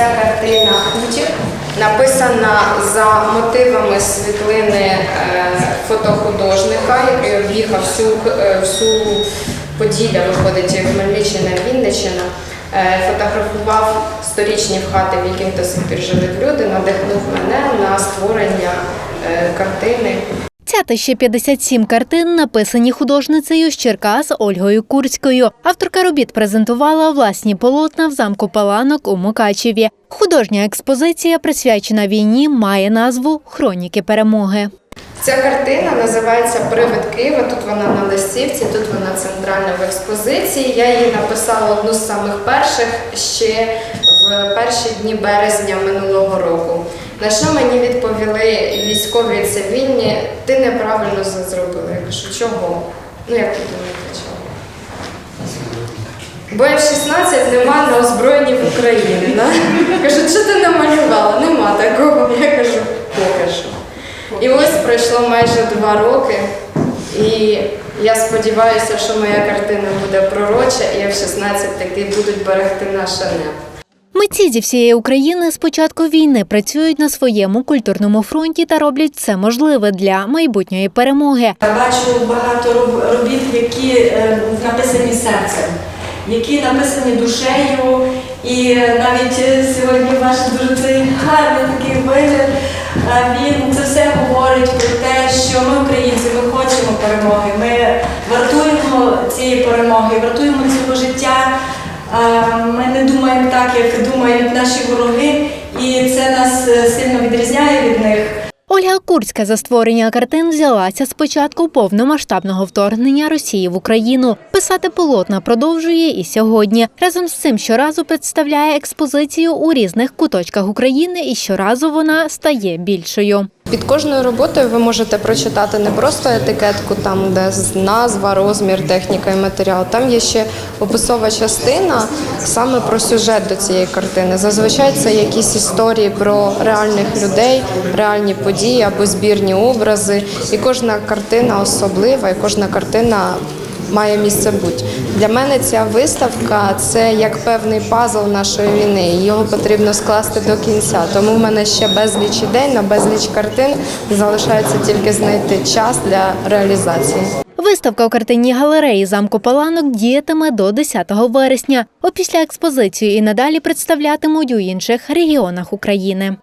ця картина Хутір написана за мотивами світлини е, фотохудожника, який об'їхав всю, е, всю Поділля, виходить Хмельниччина, Вінниччина. Е, Фотографував сторічні хати, в яких до сих пір живуть люди, надихнув мене на створення картини Ця та ще 57 картин написані художницею з Черкас Ольгою Курською. Авторка робіт презентувала власні полотна в замку Паланок у Мукачеві. Художня експозиція, присвячена війні, має назву Хроніки перемоги. Ця картина називається Привид Києва. Тут вона на листівці, тут вона центральна в експозиції. Я її написала одну з самих перших ще в перші дні березня минулого року. На що мені відповіли військові цивільні, ти неправильно це зробила. Я кажу, чого? Ну як ви думаєте, чого? Бо F-16 нема на озброєнні в Україні. Да? Кажу, що ти намалювала? Нема такого. Я кажу, покажу. І ось пройшло майже два роки, і я сподіваюся, що моя картина буде пророча, і F-16 таки будуть берегти наше небо. Митці зі всієї України з початку війни працюють на своєму культурному фронті та роблять все можливе для майбутньої перемоги. Бачу багато роб- робіт, які е, написані серцем, які написані душею. І навіть е, сьогодні ваш дуже гарний такий вигляд. е, Він це все говорить про те, що ми українці, ми хочемо перемоги. Ми вартуємо цієї перемоги, вартуємо цього життя. Ми не думаємо так, як думають наші вороги, і це нас е, сильно відрізняє від них. Ольга Курська за створення картин взялася з початку повномасштабного вторгнення Росії в Україну. Писати полотна продовжує і сьогодні. Разом з цим щоразу представляє експозицію у різних куточках України, і щоразу вона стає більшою. Під кожною роботою ви можете прочитати не просто етикетку, там де назва, розмір, техніка і матеріал. Там є ще описова частина саме про сюжет до цієї картини. Зазвичай це якісь історії про реальних людей, реальні події або збірні образи. І кожна картина особлива, і кожна картина. Має місце бути. Для мене ця виставка це як певний пазл нашої війни. Його потрібно скласти до кінця. Тому в мене ще безліч ідей на безліч картин. Залишається тільки знайти час для реалізації. Виставка у картинній галереї замку Паланок діятиме до 10 вересня. Опісля експозицію і надалі представлятимуть у інших регіонах України.